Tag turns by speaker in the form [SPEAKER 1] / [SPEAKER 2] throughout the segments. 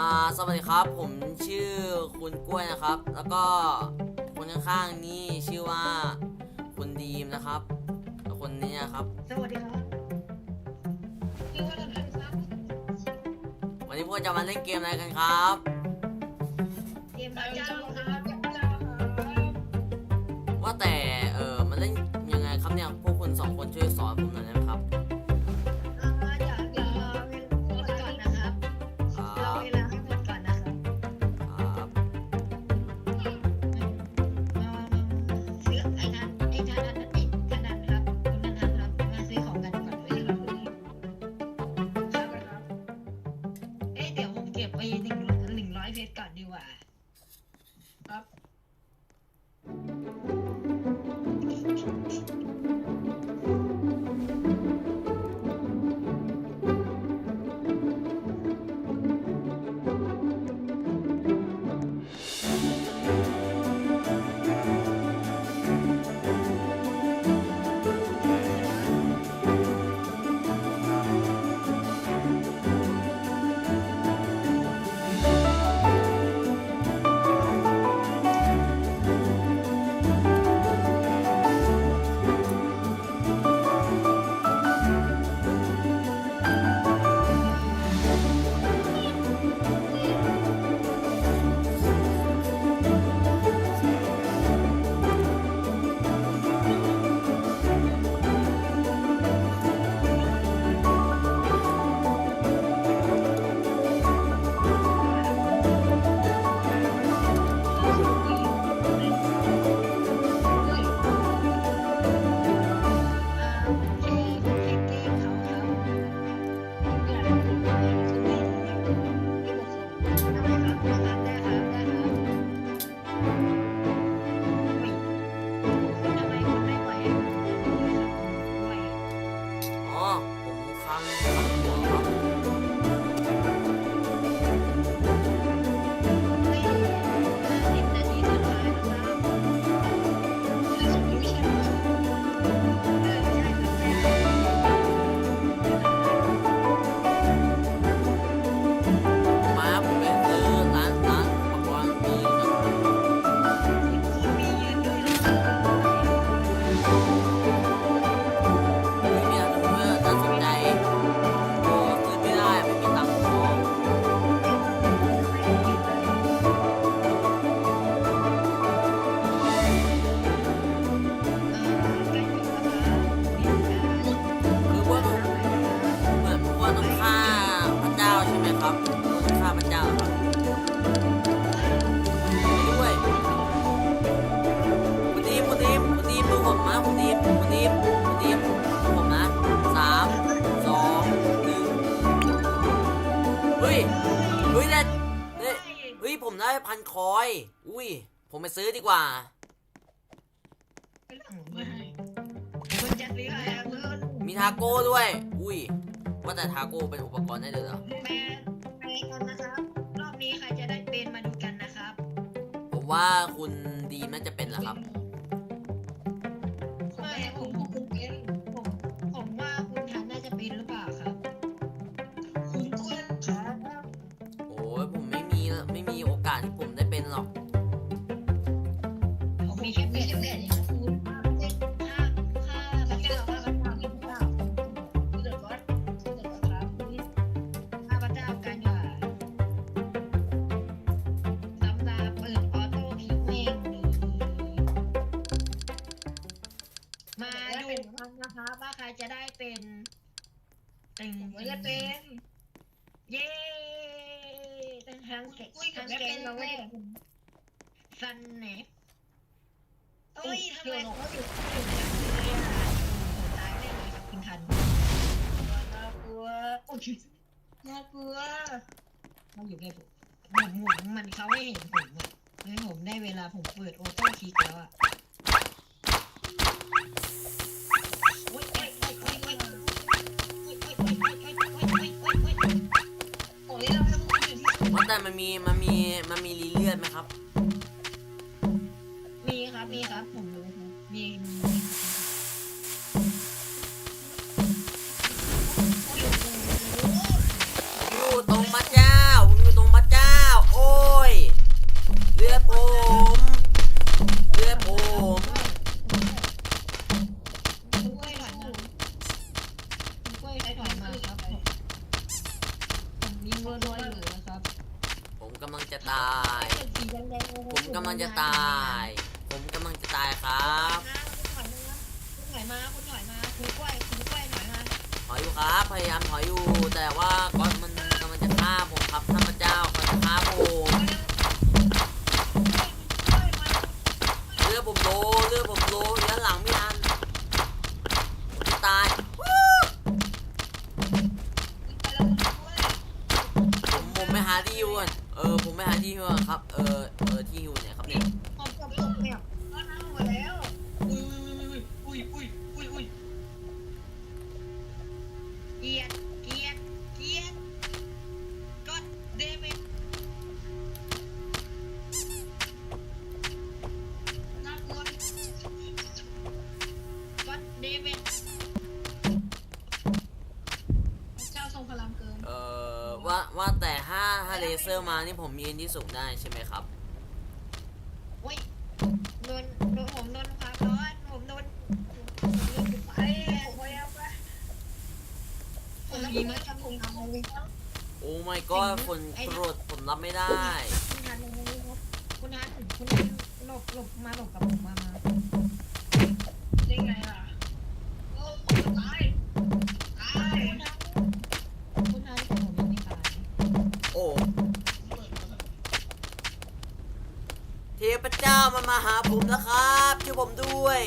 [SPEAKER 1] อ่าสวัสดีครับ ผมชื่อคุณกล้วยนะครับ แล้วก็คนข้างๆนี่ชื่อว่าคุณดีมนะครับแล้วคนนี้นะครับ
[SPEAKER 2] สวัสดีครับชื่อว่าอะไรครับ
[SPEAKER 1] วันนี้พวกจะมาเล่นเกมอะไรกันครับ
[SPEAKER 2] เกมพระเจ้าครับพระเจ้าครับ
[SPEAKER 1] ว่าแต่ เฮ้ยเฮ้ยได้ได้เฮ้ยผมได้พันคอย อุ้ย ผมไปซื้อดีกว่า
[SPEAKER 2] คุณจะซื้ออะไรครับคุณ
[SPEAKER 1] มีทาโก้ด้วย อุ้ย ว่าแต่ทาโก้เป็นอุปกรณ์ได้เลยเหรอ
[SPEAKER 2] แม่ไปกันนะครับ รอบนี้ใครจะได้เป็นมาดูกันนะครับ
[SPEAKER 1] ผมว่าคุณดีมน่าจะเป็นเหรอครับ
[SPEAKER 2] ไม่ผมผม ครับว่าใครจะได้เป็นหนึ่งผมจะเป็น เย้ทั้งเก่งทั้งเก่งเราไม่ได้ซันเน็ต
[SPEAKER 3] เอ้ยทำไม
[SPEAKER 2] เขาอยู่อยู่ในเลยอะตายได้เลยครับคุณทัน
[SPEAKER 3] น่ากลัว
[SPEAKER 2] โอ้ย
[SPEAKER 3] น่ากลัว
[SPEAKER 2] เขาอยู่ใกล้ผมผมหมุนมันเขาไม่เห็นผมอะให้ผมได้เวลาผมเปิดออโต้คลิกแล้วอะ
[SPEAKER 3] มั
[SPEAKER 1] นมีมันมีมันมีรีเลือดไหมครับ
[SPEAKER 2] มีครับ มีครับ ผมา
[SPEAKER 1] ยผมกำลังจะตายครับ
[SPEAKER 2] คุณถอยมาคุณถอยมาคุณกล้วยคุณกล้วยถอยมา
[SPEAKER 1] ถอยอยู่ครับ พยายามถอยอยู่ แต่ว่าก้อนมันกำลังจะฆ่าผมครับท่านพระเจ้าเขาจะฆ่าผมเลือดผมโลเลือดผมโลย้อนหลังไม่ทันผมจะตายผมผมไปหาที่ฮิวก่อนเออผมไปหาที่ฮิวก่อนครับ เออเออที่ฮิวเนี่ยครับเนี่ย
[SPEAKER 2] ผมจบจบเนี่ย
[SPEAKER 3] ก็นั่งมาแล้วอุ้ยอุ้ยอุ้ยอุ้ย
[SPEAKER 2] เกียดเกียดเกียดก็เดวิด
[SPEAKER 3] น่ากลัว
[SPEAKER 2] ก็เดวิด
[SPEAKER 3] เจ้าทรงพลังเกิน
[SPEAKER 1] เออว่าว่าแต่ถ้าถ้าเลเซอร์มานี่ผมมีอันที่สูงได้ใช่ไหมครับ
[SPEAKER 2] โอ้ยโดนโดนผมโดนความร้อนผมโดนผมโดนไฟ
[SPEAKER 3] ไอ้ผมพยายามไปคนละคนละทำผมทำเลย
[SPEAKER 1] โอ้ my god คนโกรธผมรับไม่ได้
[SPEAKER 2] คุณทันตรงนี้ครับคุณทันคุณทันหลบหลบมาหลบกับผมมามา
[SPEAKER 3] ได้ไงล่ะโอ้ผมตายตาย
[SPEAKER 2] คุณทันคุณทันผมยังไม่ตาย
[SPEAKER 1] โอ้เทพเจ้ามันมาหาผมแล้วครับช่วยผม
[SPEAKER 3] ด้ว
[SPEAKER 1] ย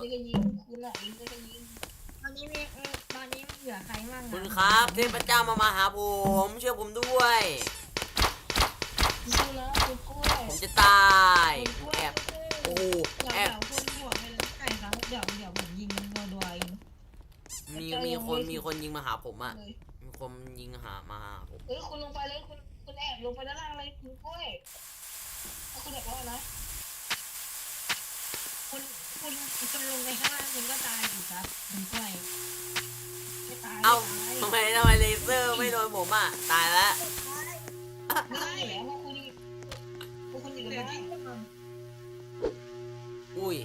[SPEAKER 3] ได้ก็ยิง
[SPEAKER 2] คุ
[SPEAKER 3] ณอะยิงได้ก็ยิง
[SPEAKER 2] ตอนนี้มีเออตอนนี้เหลือใครบ้าง
[SPEAKER 1] คุณ
[SPEAKER 2] อะ
[SPEAKER 1] ครับเทพเจ้ามามาหาผมช่วยผมด้วย
[SPEAKER 3] สู้แล้วคุณกล้วย
[SPEAKER 1] ผมจะตายผมแอบโอ้โห
[SPEAKER 3] เดี๋ยว
[SPEAKER 1] แอบ
[SPEAKER 3] เดี๋ยวคุณบวกไปเลย
[SPEAKER 2] ใช่ครับเดี๋ยวเดี๋ยวผมยิงรัวๆเอง
[SPEAKER 1] มีมีคนมีคนยิงมาหาผมอะ
[SPEAKER 3] เลย
[SPEAKER 1] มีคนยิงหามาหาผม
[SPEAKER 3] เฮ้ยคุณลงไปเลยคุณคุณแอบลงไปด้านล่างเลยคุณกล้วยถ้าคุณแอบรอดนะ
[SPEAKER 2] คุณ คุณคุณลงไปข้างล่างคุณก็ตายอยู่ครับคุณกล้วย
[SPEAKER 3] ไม่ตาย
[SPEAKER 1] เอ้า
[SPEAKER 3] ไม่
[SPEAKER 1] ทำไมทำไมเลเซอร์ไม่โดนผมอะตายแล้ว
[SPEAKER 3] ตายไม่ได้อยู่แล้วเพราะคุณพวกคุณอยู่
[SPEAKER 2] เหลื
[SPEAKER 3] แล้
[SPEAKER 2] อ
[SPEAKER 3] ว
[SPEAKER 2] ที่
[SPEAKER 1] อุ้ย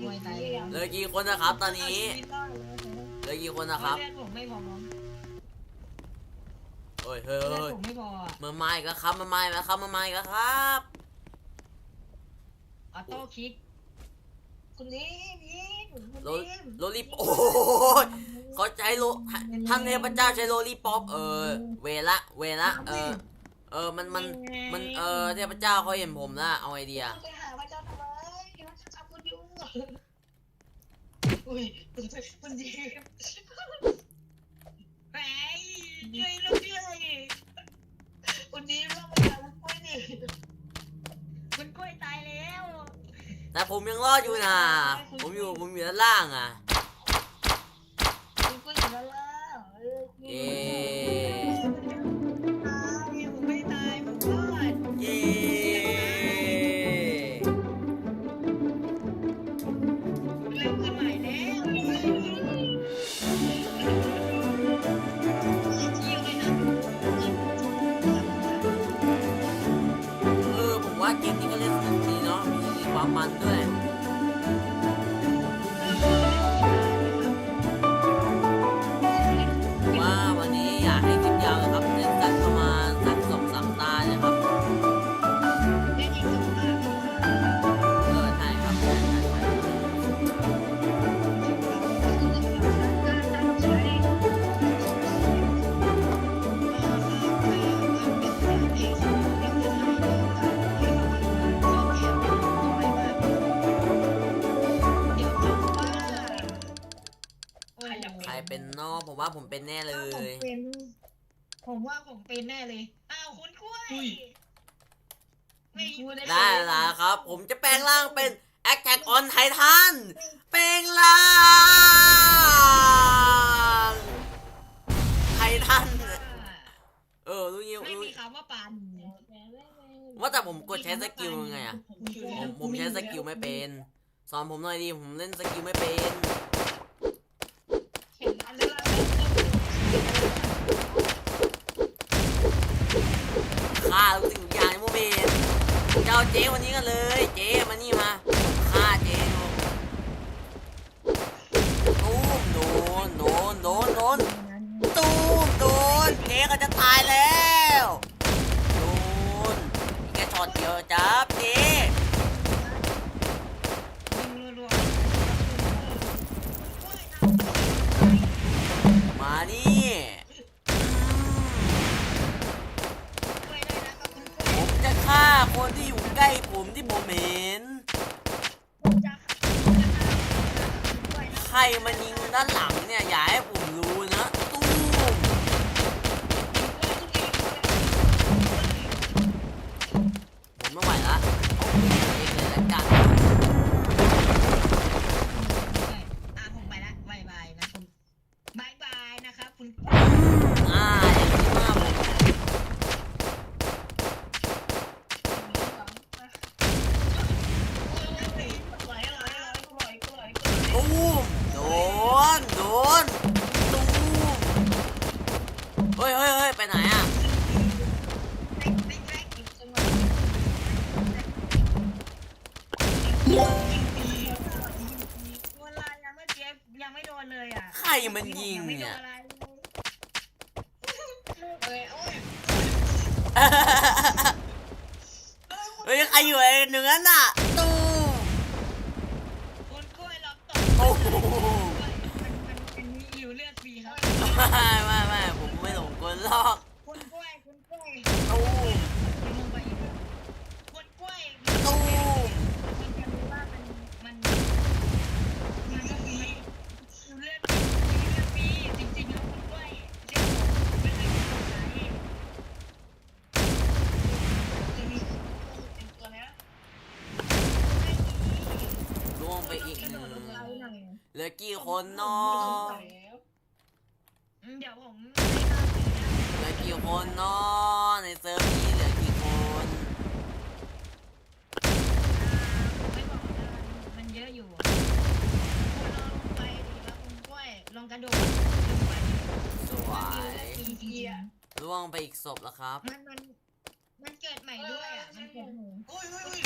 [SPEAKER 2] กล้วยตายแล้ว
[SPEAKER 1] เหลือกี่คนนะครับ ตอนนี้
[SPEAKER 3] ชีวิตรอดแล้วนะ
[SPEAKER 1] เหลือกี่คนนะครับ
[SPEAKER 2] เลือดผมไม่พอ
[SPEAKER 1] เฮ้ยเฮ้ย
[SPEAKER 2] เลือด
[SPEAKER 1] เฮ้ย
[SPEAKER 2] ผมไม่พออะ
[SPEAKER 1] มันมาอีกแล้วครับมันมาอีกแล้วครับมันมาอีกแล้วครับ
[SPEAKER 2] ออโต้คลิก
[SPEAKER 3] คุณนี่ยิงคุณ
[SPEAKER 1] โล
[SPEAKER 3] นี่
[SPEAKER 1] โลลิปโอ้ยเขาใช้โลท่านเทพเจ้าใช้โลลิปอปเออ เวละเวละเออ เออมันมันมันเออเทพเจ้าเขาเห็นผมนะเอาไอเดีย
[SPEAKER 3] คุณไปหาพระเจ้าทำไมพระเจ้าทำคุณอยู่อุ้ยคุณคุณยิง
[SPEAKER 2] แหมช่วยลูกด้วย
[SPEAKER 3] คุณยิงเราไปหาคุณกล้วยนี่
[SPEAKER 2] คุณกล้วยตายแล้ว
[SPEAKER 1] แต่ผมยังรอดอยู่นะ ผมอยู่ผมอยู่ด้านล่างอะ
[SPEAKER 3] คุณกล้วยอยู่ด้านล่างเออคุณ
[SPEAKER 1] เย้
[SPEAKER 3] ผมว่าผม
[SPEAKER 1] เป็
[SPEAKER 2] นแน่เลผมย
[SPEAKER 1] เป็น ผมว่าผมเป็นแน่เลย อ้าวคุณกล้วยอุ้ย ไม่อยู่ได้ละครับ ผมจะแป
[SPEAKER 2] ลงร่าง
[SPEAKER 1] เป็นแ Attack อนไททันแป
[SPEAKER 2] ลงร่างไททันเออรู้ยังไม่
[SPEAKER 1] รู้มีคำว่าปันว่าแต่ผมกดใช้สกิลยังไงอะผมผมใช้สกิลไม่เป็น สอนผมหน่อยดิผมเล่นสกิลไม่เป็น ฆ่าทุกสิ่งทุกอย่างในโมเมนเจ้าเจ๊วันนี้กันเลย เจ๊มานี่มาฆ่าเจ๊ดูตูมโดนโดนโดนโดนตูมโดนเจ๊ก็จะตายแล้วโดนอีกแค่ช็อตเดียวจับ ที่ผมเห็น
[SPEAKER 2] ผมจะผมจะฆ่าคุณกล้วยนะ
[SPEAKER 1] ใครมันยิงด้านหลังเนี่ย อย่าให้ผมรู้ ยัง
[SPEAKER 3] ไม่
[SPEAKER 1] โดนเล
[SPEAKER 2] ยอะ
[SPEAKER 1] ใครมันยิง
[SPEAKER 2] ไม่โด
[SPEAKER 1] เนี่ย
[SPEAKER 2] นอะไรเลย
[SPEAKER 3] เอ้ยโอ้ย
[SPEAKER 1] เฮ้ยใครอยู่ไอ้เนื้อน่ะตูม
[SPEAKER 2] คุณกล้วยล็อกตก
[SPEAKER 1] โอ้โห
[SPEAKER 2] มันมันมันมีอยู่เลือดฟรีครับ
[SPEAKER 1] ไม่ไม่ไม่ผมไม่หลงกลหรอก คนเนาะ
[SPEAKER 2] อืมเดี๋ยวผม
[SPEAKER 1] เหลือกี่คนเนาะในเซิร์ฟนี้เหลือกี่คน
[SPEAKER 2] ไม่บอกนะมันเยอะอยู่คุณลองลงไปดิแล้วคุณกล้วยลองกระโดดลงไป
[SPEAKER 1] สวย
[SPEAKER 2] จริงๆ
[SPEAKER 1] ล่วงไปอีกศพแล้วครับ
[SPEAKER 2] มันมันมันเกิดใหม่ด้วยอะมันเกิดใหม่
[SPEAKER 3] อุ้ยอุ้ย